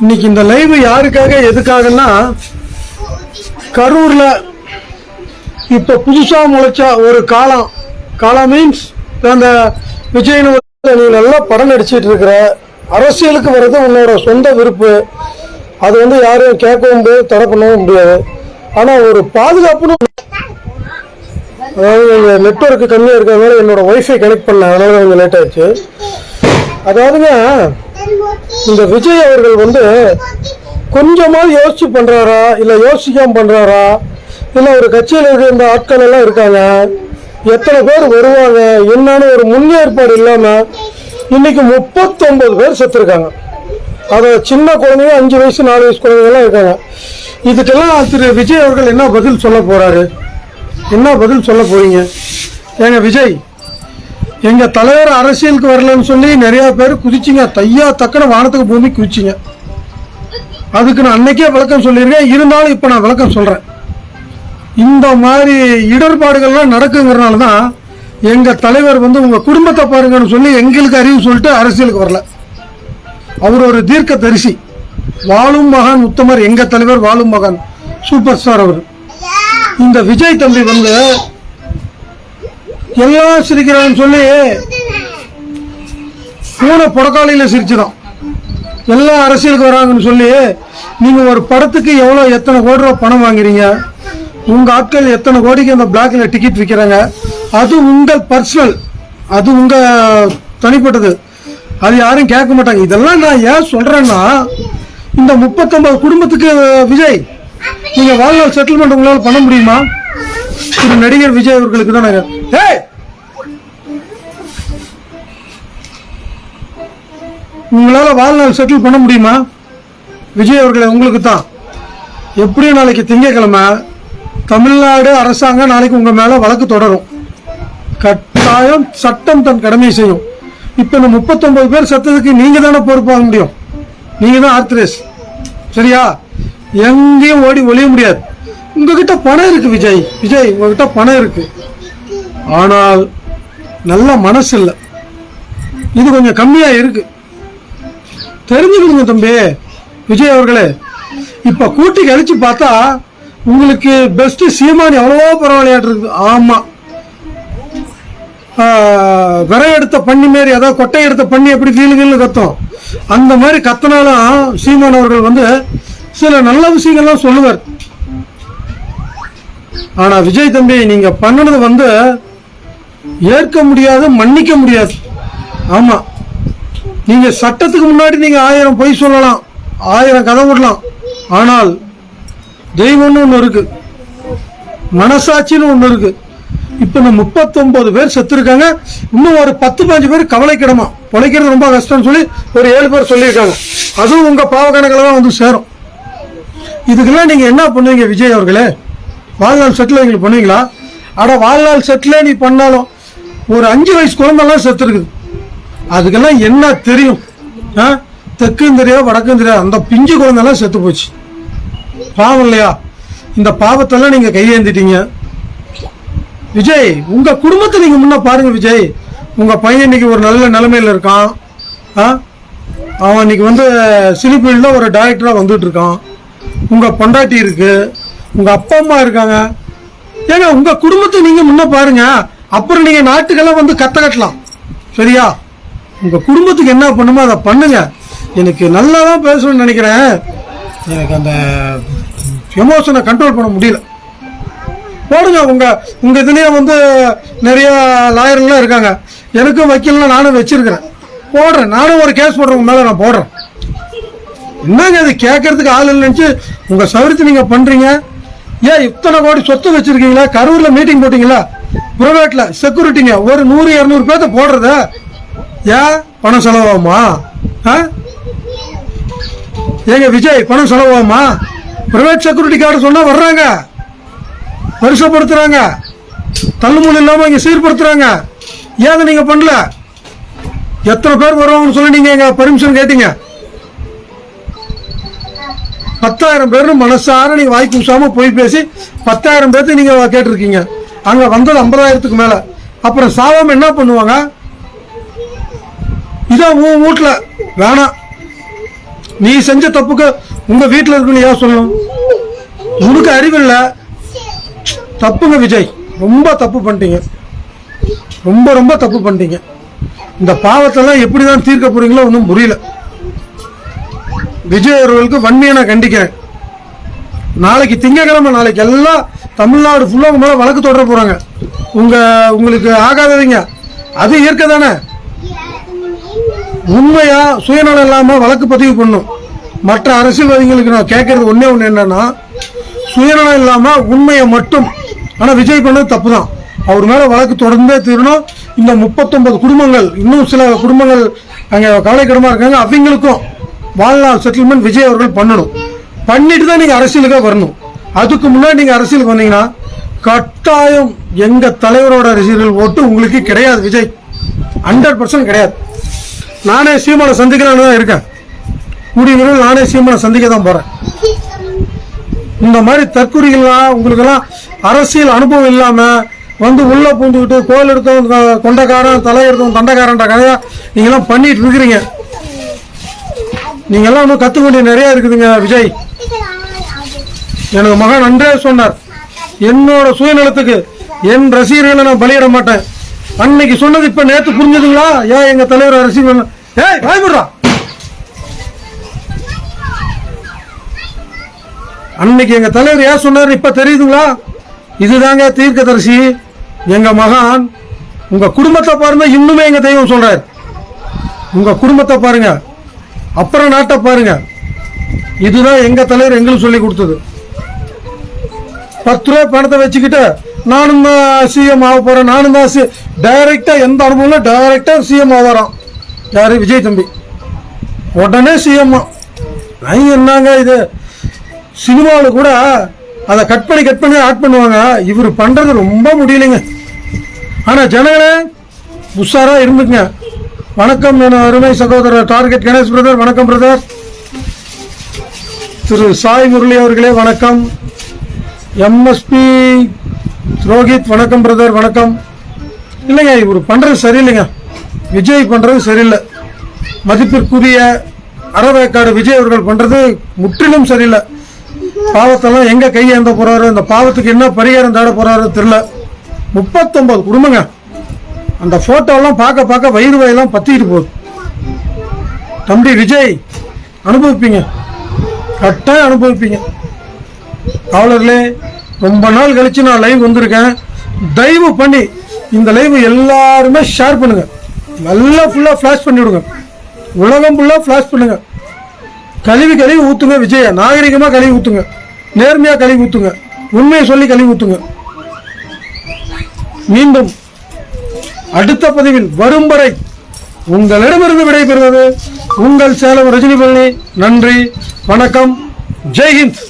இன்னைக்கு இந்த லைவ் யாருக்காக எதுக்காகன்னா கரூரில் இப்போ புதுசாக முளைச்ச ஒரு காலம் காலம் மீன்ஸ் அந்த விஜயன் நீ நல்லா படம் நடிச்சிட்டு இருக்கிற அரசியலுக்கு வர்றது உன்னோட சொந்த விருப்பு. அது வந்து யாரும் கேட்கவும் முடியாது தடை பண்ணவும் முடியாது. ஆனால் ஒரு பாதுகாப்புன்னு அதாவது எங்கள் நெட்ஒர்க்கு கம்மியாக இருக்கிறதுனால என்னோட ஒய்ஃபை கனெக்ட் பண்ணேன் அதனால கொஞ்சம் லேட் ஆயிடுச்சு. அதாவதுங்க இந்த விஜய் அவர்கள் வந்து கொஞ்சமாவது யோசிச்சு பண்ணுறாரா இல்லை யோசிக்காமல் பண்ணுறாரா இல்லை ஒரு கட்சியில் இருந்த ஆட்கள் எல்லாம் இருக்காங்க. எத்தனை பேர் வருவாங்க? என்னன்னு ஒரு முன்னேற்பாடு இல்லாமல் இன்னைக்கு முப்பத்தொன்பது பேர் செத்துருக்காங்க. அதை சின்ன குழந்தைங்க அஞ்சு வயசு நாலு வயசு குழந்தைங்கலாம் இருக்காங்க. இதுக்கெல்லாம் திரு விஜய் அவர்கள் என்ன பதில் சொல்ல போகிறாரு என்ன பதில் சொல்ல போகிறீங்க ஏங்க விஜய் எங்க தலைவர் அரசியலுக்கு வரலன்னு சொல்லி நிறைய பேர் குதிச்சிங்க. தையா தக்கன வானத்துக்கு பூமி குதிச்சிங்க. அதுக்கு நான் அன்னைக்கே விளக்கம் சொல்லியிருக்கேன். இருந்தாலும் இப்போ நான் விளக்கம் சொல்கிறேன் இந்த மாதிரி இடர்பாடுகள்லாம் நடக்குங்கிறனால தான் எங்கள் தலைவர் வந்து உங்கள் குடும்பத்தை பாருங்கன்னு சொல்லி எங்களுக்கு அறிவு சொல்லிட்டு அரசியலுக்கு வரல. அவர் ஒரு தீர்க்க தரிசி வாழும் மகான் உத்தமர் எங்கள் தலைவர் வாழும் மகான் சூப்பர் ஸ்டார் அவர். இந்த விஜய் தம்பி வந்து எல்லாம் சிரிக்கிறான்னு சொல்லி பூனை புடக்காலையில் சிரிச்சிடும் எல்லாம் அரசியலுக்கு வராங்கன்னு சொல்லி நீங்கள் ஒரு படத்துக்கு எவ்வளோ எத்தனை கோடி ரூபா பணம் வாங்குறீங்க? உங்கள் ஆட்கள் எத்தனை கோடிக்கு அந்த பிளாக்கில் டிக்கெட் விற்கிறாங்க அது உங்கள் பர்சனல் அது உங்கள் தனிப்பட்டது. அது யாரும் கேட்க மாட்டாங்க. இதெல்லாம் நான் ஏன் சொல்கிறேன்னா இந்த முப்பத்தொம்பது குடும்பத்துக்கு விஜய் நீங்கள் வாழ்நாள் செட்டில்மெண்ட் உங்களால் பண்ண முடியுமா? திரு நடிகர் விஜய் அவர்களுக்கு தான் ஏய்! உங்களால வாழ்நாள் செட்டில் பண்ண முடியுமா? விஜய் அவர்களை உங்களுக்கு தான். எப்படியும் நாளைக்கு திங்கக்கிழமை தமிழ்நாடு அரசாங்கம் நாளைக்கு உங்கள் மேலே வழக்கு தொடரும். கட்டாயம் சட்டம் தன் கடமை செய்யும். இப்போ இந்த முப்பத்தொம்பது பேர் சத்தத்துக்கு நீங்கள் தானே பொறுப்பாக முடியும்? நீங்கள் தான் ஆர்த்ரேஸ். சரியா? எங்கேயும் ஓடி ஒழிய முடியாது. உங்ககிட்ட பணம் இருக்கு விஜய். விஜய் உங்ககிட்ட பணம் இருக்கு. ஆனால் நல்ல மனசு இல்லை இது கொஞ்சம் கம்மியா இருக்கு. தெரிஞ்சுக்கணுங்க தம்பி. விஜய் அவர்களே இப்ப கூட்டி கழிச்சு பார்த்தா உங்களுக்கு பெஸ்ட் சீமான் எவ்வளவோ பரவாயில்லையாட்டு இருக்கு ஆமா. விரை எடுத்த பண்ணி மாரி அதாவது கொட்டை எடுத்த பண்ணி எப்படி கீழு கத்தும். அந்த மாதிரி கத்தினாலும் சீமான் அவர்கள் வந்து சில நல்ல விஷயங்கள்லாம் சொல்லுவார். ஆனா விஜய் தம்பி நீங்க பண்ணினது வந்து ஏற்க முடியாது மன்னிக்க முடியாது. ஆமா. நீங்க சட்டத்துக்கு முன்னாடி நீங்க ஆயிரம் பொய் சொல்லலாம் ஆயிரம் கதை விடலாம். ஆனால் தெய்வம்னு ஒன்று இருக்கு மனசாட்சின்னு ஒன்று இருக்கு. இப்போ இந்த முப்பத்தொன்பது பேர் செத்துருக்காங்க. இன்னும் ஒரு பத்து பாஞ்சு பேர் கவலைக்கிடமா. பிழைக்கிறது ரொம்ப கஷ்டம்னு சொல்லி ஒரு ஏழு பேர் சொல்லியிருக்காங்க. அதுவும் உங்கள் பாவ கணக்கில் தான் வந்து சேரும். இதுக்கெல்லாம் நீங்கள் என்ன பண்ணுவீங்க விஜய் அவர்களே? வாழ்நாள் செட்டில் எங்களுக்கு பண்ணீங்களா? அட வாழ்நாள் செட்டிலே நீ பண்ணாலும் ஒரு அஞ்சு வயசு குழந்தைலாம் செத்துருக்குது அதுக்கெல்லாம் என்ன தெரியும்? ஆ? தெற்கும் தெரியாது வடக்கும் தெரியாது அந்த பிஞ்சு குழந்தைலாம் செத்து போச்சு. பாவம் இல்லையா? இந்த பாவத்தெல்லாம் நீங்கள் கையேந்திட்டீங்க. விஜய் உங்கள் குடும்பத்தை நீங்கள் முன்னே பாருங்கள் விஜய். உங்கள் பையன் இன்னைக்கு ஒரு நல்ல நிலைமையில இருக்கான். ஆ? அவன் இன்னைக்கு வந்து சிலிபீல்ட்ல ஒரு டைரக்டராக வந்துட்டு இருக்கான். பொண்டாட்டி இருக்குது உங்க அப்பா அம்மா இருக்காங்க. ஏங்க உங்க குடும்பத்தை நீங்க முன்ன பாருங்க. அப்புறம் நீங்க நாட்டுக்கெல்லாம் வந்து கத்த கட்டலாம். சரியா? உங்க குடும்பத்துக்கு என்ன பண்ணுமோ அதை பண்ணுங்க. எனக்கு நல்லா தான் பேசணும்னு நினைக்கிறேன். எனக்கு அந்த எமோஷனை கண்ட்ரோல் பண்ண முடியல. போடுங்க உங்க உங்க இதுலயே வந்து நிறைய லாயர்லாம் இருக்காங்க. எனக்கும் வக்கீல்லாம் நானும் வச்சிருக்கிறேன். போடுறேன். நானும் ஒரு கேஸ் போடுறேன். உங்க மேல நான் போடுறேன். என்னங்க இது? கேட்கறதுக்கு ஆள் இல்லைன்னு உங்க சௌரியத்தை நீங்க பண்றீங்க? ஏன் இத்தனை கோடி சொத்து வச்சிருக்கீங்களா? கரூர்ல மீட்டிங் போட்டீங்களா? ப்ரைவேட்ல செக்யூரிட்டிங்க ஒரு நூறு இரநூறு பேர்த்த போடுறத. ஏன்? பணம் செலவாகுமா? ஆ? ஏங்க விஜய் பணம் செலவாகுமா? பிரைவேட் செக்யூரிட்டி கார்டு சொன்னா வர்றாங்க. வருஷப்படுத்துறாங்க. தள்ளுமுள்ள இல்லாம இங்க சீர்படுத்துறாங்க. ஏன் நீங்க பண்ணல? எத்தனை பேர் வருவாங்கன்னு சொல்லி நீங்க எங்க பர்மிஷன் கேட்டீங்க? பத்தாயிரம் பேர்னு மனசார நீங்கள் வாய் கூசாம போய் பேசி பத்தாயிரம் பேர்த்து நீங்கள் கேட்டிருக்கீங்க. அங்கே வந்தது ஐம்பதாயிரத்துக்கு மேலே. அப்புறம் சாவாம என்ன பண்ணுவாங்க? இதான் உன் வீட்டில். வேணாம் நீ செஞ்ச தப்புக்கு உங்கள் வீட்டில் இருக்குன்னு ஏன் சொல்லணும்? உனக்கு அறிவில்லை தப்புங்க விஜய். ரொம்ப தப்பு பண்ணிட்டீங்க. ரொம்ப ரொம்ப தப்பு பண்ணிட்டீங்க. இந்த பாவத்தெல்லாம் எப்படி தான் தீர்க்க போகிறீங்களோ ஒன்றும் புரியல. விஜய் அவர்களுக்கு வன்மையை நான் கண்டிக்கிறேன். நாளைக்கு திங்கக்கிழமை நாளைக்கு எல்லாம் தமிழ்நாடு ஃபுல்லாக உங்க மேலே வழக்கு தொடர போகிறாங்க உங்கள் உங்களுக்கு ஆகாததுங்க அது இயற்கை தானே. உண்மையாக சுயநலம் இல்லாமல் வழக்கு பதிவு பண்ணும். மற்ற அரசியல்வாதிகளுக்கு நான் கேட்கறது ஒன்றே ஒன்று என்னென்னா சுயநலம் இல்லாமல் உண்மையை மட்டும். ஆனால் விஜய் பண்ணது தப்பு தான் அவர் மேலே வழக்கு தொடர்ந்தே தீரணும். இந்த முப்பத்தொன்பது குடும்பங்கள் இன்னும் சில குடும்பங்கள் அங்கே கவலைக்கிடமாக இருக்காங்க. அவங்களுக்கும் வாழ்நாள் செட்டில்மெண்ட் விஜய் அவர்கள் பண்ணணும். பண்ணிட்டு தான் நீங்கள் அரசியலுக்காக வரணும். அதுக்கு முன்னாடி நீங்கள் அரசியலுக்கு வந்தீங்கன்னா கட்டாயம் எங்கள் தலைவரோட ரசிகர்கள் ஓட்டு உங்களுக்கு கிடையாது விஜய். ஹண்ட்ரட் பர்சன்ட் கிடையாது. நானே சீமானை சந்திக்கலான்னு தான் இருக்கேன். கூடிய விரைவில் நானே சீமானை சந்திக்க தான் போகிறேன் இந்த மாதிரி தற்குறிகள்லாம் உங்களுக்கெல்லாம் அரசியல் அனுபவம் இல்லாமல் வந்து உள்ளே பூந்துக்கிட்டு கோயில் எடுத்தவன் கொண்டக்காரன் தலை எடுத்தவன் தண்டக்காரன்ற கதையா நீங்களாம் பண்ணிட்டு இருக்கிறீங்க. நீங்கள்லாம் இன்னும் கற்றுக்க வேண்டிய நிறையா இருக்குதுங்க விஜய். எனது மகன் அன்றே சொன்னார். என்னோட சுயநலத்துக்கு என் ரசிகர்களை நான் பலியிட மாட்டேன். அன்னைக்கு சொன்னது இப்போ நேற்று புரிஞ்சதுங்களா? ஏன் எங்கள் தலைவர் ரசிகர் ஏய் பயப்படுறா அன்னைக்கு எங்கள் தலைவர் ஏன் சொன்னார் இப்போ தெரியுதுங்களா? இதுதாங்க தீர்க்கதரிசி எங்கள் மகான் உங்கள் குடும்பத்தை பாருங்க இன்னுமே எங்கள் தெய்வம் சொல்கிறார் உங்கள் குடும்பத்தை பாருங்கள் அப்புறம் நாட்டை பாருங்க. இதுதான் எங்க தலைவர் எங்களுக்கு சொல்லி கொடுத்தது. பத்து ரூபாய் பணத்தை வச்சுக்கிட்டு நானும் தான் சிஎம் ஆக போறேன். நானும் தான் சி டைரக்டா எந்த அனுபவம் டைரக்டா சிஎம் ஆவாராம் யாரு? விஜய் தம்பி. உடனே சிஎம் ஐ என்னங்க இது? சினிமாவில் கூட அதை கட் பண்ணி கட் பண்ணி ஆட் பண்ணுவாங்க. இவர் பண்றது ரொம்ப முடியலைங்க. ஆனா ஜனங்களே உஷாரா இருந்துங்க வணக்கம் என அருமை சகோதரர் டார்கெட் கணேஷ் பிரதர். வணக்கம் பிரதர். திரு சாய் முரளி அவர்களே வணக்கம். எம்எஸ்பி ரோஹித் வணக்கம் பிரதர் வணக்கம். இல்லைங்க இவர் பண்ணுறது சரியில்லைங்க. விஜய் பண்ணுறது சரியில்லை. மதிப்பிற்குரிய அறவேக்காடு விஜய் அவர்கள் பண்ணுறது முற்றிலும் சரியில்லை. பாவத்தெல்லாம் எங்கே கையேந்த போகிறாரு இந்த பாவத்துக்கு என்ன பரிகாரம் தேட போகிறாரு தெரில முப்பத்தொம்பது குடும்பங்க. அந்த ஃபோட்டோலாம் பார்க்க பார்க்க வயிறு வயலாம் பற்றிக்கிட்டு போகுது. தம்பி விஜய் அனுபவிப்பீங்க. கரெக்டாக அனுபவிப்பீங்க. காவலர்களே ரொம்ப நாள் கழித்து நான் லைவ் வந்திருக்கேன். தயவு பண்ணி இந்த லைவ் எல்லாருமே ஷேர் பண்ணுங்கள் நல்லா ஃபுல்லாக ஃப்ளாஷ் பண்ணிவிடுங்க உலகம் ஃபுல்லாக ஃப்ளாஷ் பண்ணுங்கள் கழுவி கழுவி ஊற்றுங்க விஜய. நாகரிகமாக கழுவி ஊற்றுங்க நேர்மையாக கழுவி ஊற்றுங்க உண்மையை சொல்லி கழுவி ஊற்றுங்க மீண்டும் அடுத்த பதிவில் வரும் வரை உங்களிடமிருந்து விடைபெறுவது உங்கள் சேலம் ரஜினி பழனி. நன்றி வணக்கம் ஜெய்ஹிந்த்